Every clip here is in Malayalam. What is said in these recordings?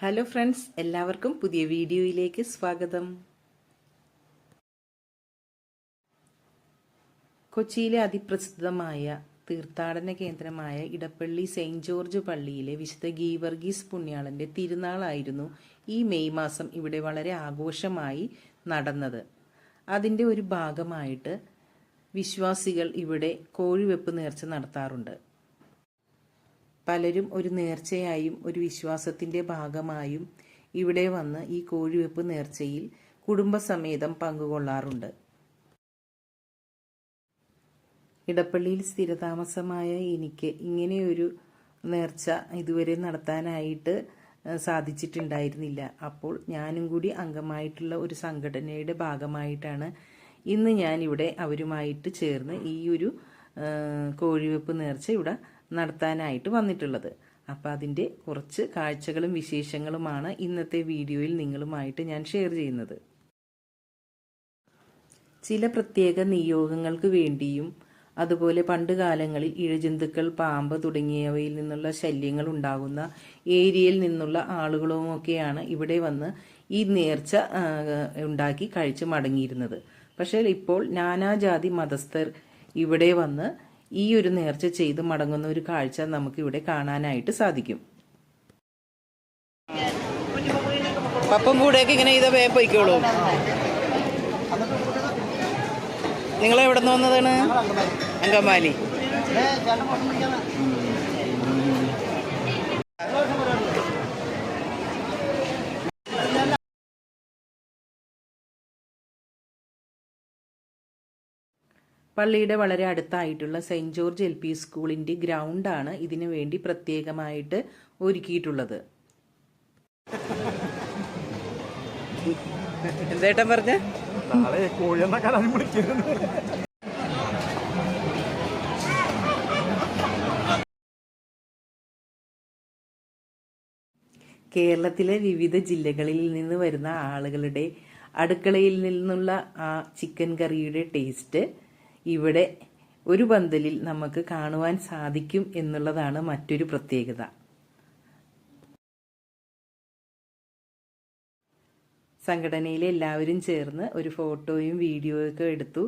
ഹലോ ഫ്രണ്ട്സ് എല്ലാവർക്കും പുതിയ വീഡിയോയിലേക്ക് സ്വാഗതം. കൊച്ചിയിലെ അതിപ്രസിദ്ധമായ തീർത്ഥാടന കേന്ദ്രമായ ഇടപ്പള്ളി സെയിന്റ് ജോർജ് പള്ളിയിലെ വിശുദ്ധ ഗീവർഗീസ് പുണ്യാളന്റെ തിരുനാളായിരുന്നു ഈ മെയ് മാസം ഇവിടെ വളരെ ആഘോഷമായി നടന്നത്. അതിന്റെ ഒരു ഭാഗമായിട്ട് വിശ്വാസികൾ ഇവിടെ കോഴിവെപ്പ് നേർച്ച നടത്താറുണ്ട്. പലരും ഒരു നേർച്ചയായും ഒരു വിശ്വാസത്തിന്റെ ഭാഗമായും ഇവിടെ വന്ന് ഈ കോഴിവെപ്പ് നേർച്ചയിൽ കുടുംബസമേതം പങ്കുകൊള്ളാറുണ്ട്. ഇടപ്പള്ളിയിൽ സ്ഥിരതാമസമായ എനിക്ക് ഇങ്ങനെയൊരു നേർച്ച ഇതുവരെ നടത്താനായിട്ട് സാധിച്ചിട്ടുണ്ടായിരുന്നില്ല. അപ്പോൾ ഞാനും കൂടി അംഗമായിട്ടുള്ള ഒരു സംഘടനയുടെ ഭാഗമായിട്ടാണ് ഇന്ന് ഞാനിവിടെ അവരുമായിട്ട് ചേർന്ന് ഈ ഒരു കോഴിവെപ്പ് നേർച്ച ഇവിടെ നടത്താനായിട്ട് വന്നിട്ടുള്ളത്. അപ്പോൾ അതിന്റെ കുറച്ച് കാഴ്ചകളും വിശേഷങ്ങളുമാണ് ഇന്നത്തെ വീഡിയോയിൽ നിങ്ങളുമായിട്ട് ഞാൻ ഷെയർ ചെയ്യുന്നത്. ചില പ്രത്യേക നിയോഗങ്ങൾക്ക് വേണ്ടിയും അതുപോലെ പണ്ട് കാലങ്ങളിൽ ഇഴജന്തുക്കൾ പാമ്പ് തുടങ്ങിയവയിൽ നിന്നുള്ള ശല്യങ്ങൾ ഉണ്ടാകുന്ന ഏരിയയിൽ നിന്നുള്ള ആളുകളുമൊക്കെയാണ് ഇവിടെ വന്ന് ഈ നേർച്ച ഉണ്ടാക്കി കഴിച്ച് മടങ്ങിയിരുന്നത്. പക്ഷേ ഇപ്പോൾ നാനാജാതി മതസ്ഥർ ഇവിടെ വന്ന് ഈ ഒരു നേർച്ച ചെയ്ത് മടങ്ങുന്ന ഒരു കാഴ്ച നമുക്ക് ഇവിടെ കാണാനായിട്ട് സാധിക്കും. പപ്പം കൂടെയൊക്കെ ഇങ്ങനെ ഇത് വേ പൊയ്ക്കോളൂ. നിങ്ങൾ എവിടെ നിന്ന് വന്നതാണ് അങ്കമാലി പള്ളിയുടെ വളരെ അടുത്തായിട്ടുള്ള സെന്റ് ജോർജ് എൽ പി സ്കൂളിന്റെ ഗ്രൗണ്ടാണ് ഇതിനു വേണ്ടി പ്രത്യേകമായിട്ട് ഒരുക്കിയിട്ടുള്ളത്. എന്തേട്ടൻ പറഞ്ഞ? കേരളത്തിലെ വിവിധ ജില്ലകളിൽ നിന്ന് വരുന്ന ആളുകളുടെ അടുക്കളയിൽ നിന്നുള്ള ആ ചിക്കൻ കറിയുടെ ടേസ്റ്റ് ഇവിടെ ഒരു പന്തലിൽ നമുക്ക് കാണുവാൻ സാധിക്കും എന്നുള്ളതാണ് മറ്റൊരു പ്രത്യേകത. സംഘടനയിലെ എല്ലാവരും ചേർന്ന് ഒരു ഫോട്ടോയും വീഡിയോയൊക്കെ എടുത്തു.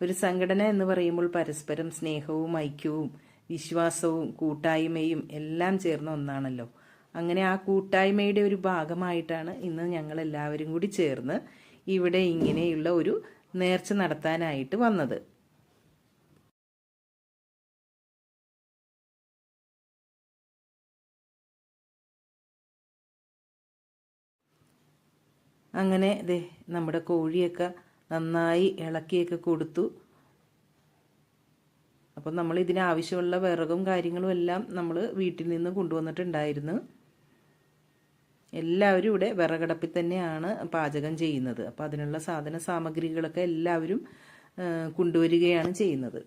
ഒരു സംഘടന എന്ന് പറയുമ്പോൾ പരസ്പരം സ്നേഹവും ഐക്യവും വിശ്വാസവും കൂട്ടായ്മയും എല്ലാം ചേർന്ന ഒന്നാണല്ലോ. അങ്ങനെ ആ കൂട്ടായ്മയുടെ ഒരു ഭാഗമായിട്ടാണ് ഇന്ന് ഞങ്ങൾ എല്ലാവരും കൂടി ചേർന്ന് ഇവിടെ ഇങ്ങനെയുള്ള ഒരു നേർച്ച നടത്താനായിട്ട് വന്നത്. അങ്ങനെ ദേ നമ്മുടെ കോഴിയൊക്കെ നന്നായി ഇളക്കിയൊക്കെ കൊടുത്തു. അപ്പം നമ്മൾ ഇതിനാവശ്യമുള്ള വിറകും കാര്യങ്ങളും എല്ലാം നമ്മൾ വീട്ടിൽ നിന്ന് കൊണ്ടുവന്നിട്ടുണ്ടായിരുന്നു. എല്ലാവരും ഇവിടെ വിറകടപ്പിൽ തന്നെയാണ് പാചകം ചെയ്യുന്നത്. അപ്പം അതിനുള്ള സാധന സാമഗ്രികളൊക്കെ എല്ലാവരും കൊണ്ടുവരികയാണ് ചെയ്യുന്നത്.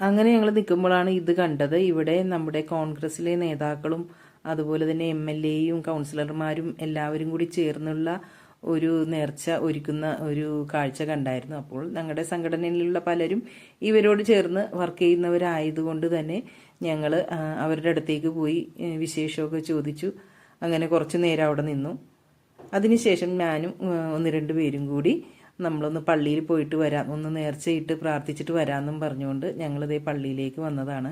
അങ്ങനെ ഞങ്ങൾ നിൽക്കുമ്പോഴാണ് ഇത് കണ്ടത്. ഇവിടെ നമ്മുടെ കോൺഗ്രസിലെ നേതാക്കളും അതുപോലെ തന്നെ എം എൽ എയും കൗൺസിലർമാരും എല്ലാവരും കൂടി ചേർന്നുള്ള ഒരു നേർച്ച ഒരുക്കുന്ന ഒരു കാഴ്ച കണ്ടായിരുന്നു. അപ്പോൾ ഞങ്ങളുടെ സംഘടനയിലുള്ള പലരും ഇവരോട് ചേർന്ന് വർക്ക് ചെയ്യുന്നവരായതുകൊണ്ട് തന്നെ ഞങ്ങൾ അവരുടെ അടുത്തേക്ക് പോയി വിശേഷമൊക്കെ ചോദിച്ചു. അങ്ങനെ കുറച്ച് നേരം അവിടെ നിന്നു. അതിനുശേഷം ഞാനും ഒന്ന് രണ്ട് പേരും കൂടി നമ്മളൊന്ന് പള്ളിയിൽ പോയിട്ട് വരാം ഒന്ന് നേർച്ചയിട്ട് പ്രാർത്ഥിച്ചിട്ട് വരാമെന്നും പറഞ്ഞുകൊണ്ട് ഞങ്ങളിതേ പള്ളിയിലേക്ക് വന്നതാണ്.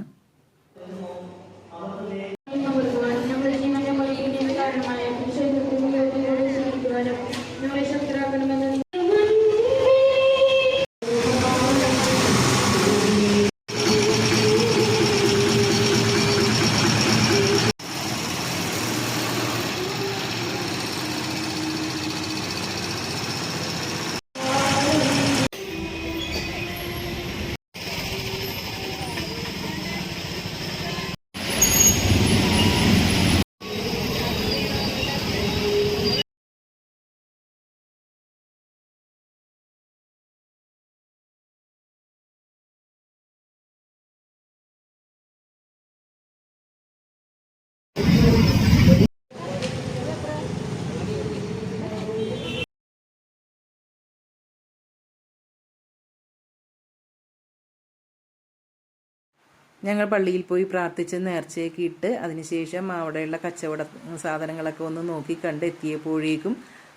ഞങ്ങൾ പള്ളിയിൽ പോയി പ്രാർത്ഥിച്ച് നേർച്ചയൊക്കെ ഇട്ട് അതിനുശേഷം അവിടെയുള്ള കച്ചവട സാധനങ്ങളൊക്കെ ഒന്ന് നോക്കി കണ്ട് എത്തിയപ്പോഴേക്കും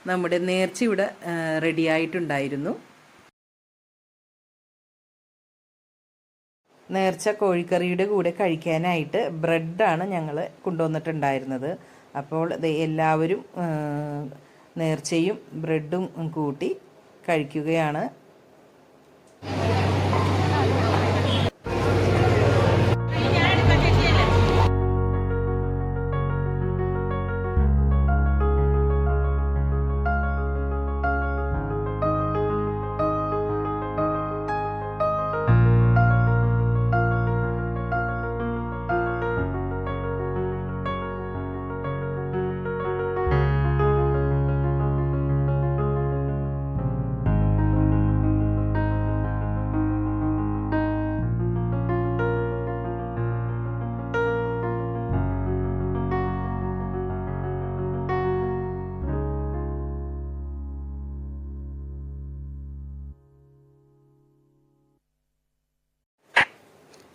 നമ്മുടെ നേർച്ച ഇവിടെ റെഡി ആയിട്ടുണ്ടായിരുന്നു. നേർച്ച കോഴിക്കറിയുടെ കൂടെ കഴിക്കാനായിട്ട് ബ്രെഡാണ് ഞങ്ങൾ കൊണ്ടുവന്നിട്ടുണ്ടായിരുന്നത്. അപ്പോൾ എല്ലാവരും നേർച്ചയും ബ്രെഡും കൂട്ടി കഴിക്കുകയാണ്.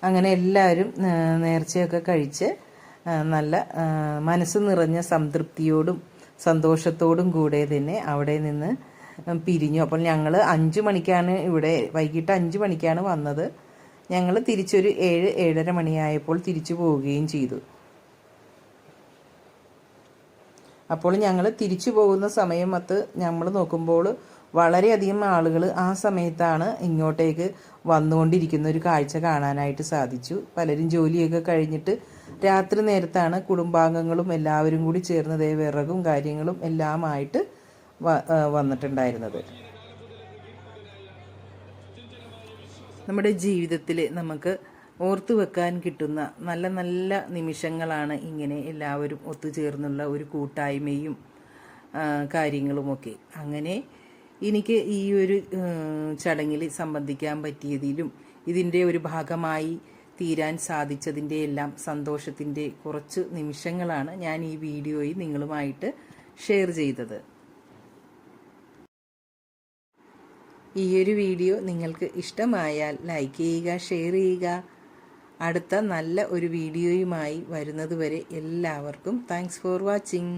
അങ്ങനെ എല്ലാവരും നേർച്ചയൊക്കെ കഴിച്ച് നല്ല മനസ്സ് നിറഞ്ഞ സംതൃപ്തിയോടും സന്തോഷത്തോടും കൂടെ തന്നെ അവിടെ നിന്ന് പിരിഞ്ഞു. അപ്പോൾ ഞങ്ങൾ അഞ്ച് മണിക്കാണ് ഇവിടെ വൈകിട്ട് അഞ്ച് മണിക്കാണ് വന്നത്. ഞങ്ങൾ തിരിച്ചൊരു ഏഴ് ഏഴര മണിയായപ്പോൾ തിരിച്ചു പോവുകയും ചെയ്തു. അപ്പോൾ ഞങ്ങൾ തിരിച്ചു പോകുന്ന സമയം അത് നമ്മൾ നോക്കുമ്പോൾ വളരെയധികം ആളുകൾ ആ സമയത്താണ് ഇങ്ങോട്ടേക്ക് വന്നുകൊണ്ടിരിക്കുന്ന ഒരു കാഴ്ച കാണാനായിട്ട് സാധിച്ചു. പലരും ജോലിയൊക്കെ കഴിഞ്ഞിട്ട് രാത്രി നേരത്താണ് കുടുംബാംഗങ്ങളും എല്ലാവരും കൂടി ചേർന്നത് വിറകും കാര്യങ്ങളും എല്ലാമായിട്ട് വന്നിട്ടുണ്ടായിരുന്നത്. നമ്മുടെ ജീവിതത്തിൽ നമുക്ക് ഓർത്തു വെക്കാൻ കിട്ടുന്ന നല്ല നല്ല നിമിഷങ്ങളാണ് ഇങ്ങനെ എല്ലാവരും ഒത്തുചേർന്നുള്ള ഒരു കൂട്ടായ്മയും കാര്യങ്ങളുമൊക്കെ. അങ്ങനെ എനിക്ക് ഈ ഒരു ചടങ്ങിൽ സംബന്ധിക്കാൻ പറ്റിയതിലും ഇതിന്റെ ഒരു ഭാഗമായി തീരാൻ സാധിച്ചതിന്റെ എല്ലാം സന്തോഷത്തിന്റെ കുറച്ച് നിമിഷങ്ങളാണ് ഞാൻ ഈ വീഡിയോയിൽ നിങ്ങളുമായിട്ട് ഷെയർ ചെയ്തത്. ഈ ഒരു വീഡിയോ നിങ്ങൾക്ക് ഇഷ്ടമായാൽ ലൈക്ക് ചെയ്യുക ഷെയർ ചെയ്യുക. അടുത്ത നല്ല ഒരു വീഡിയോയുമായി വരുന്നതുവരെ എല്ലാവർക്കും താങ്ക്സ് ഫോർ വാച്ചിങ്.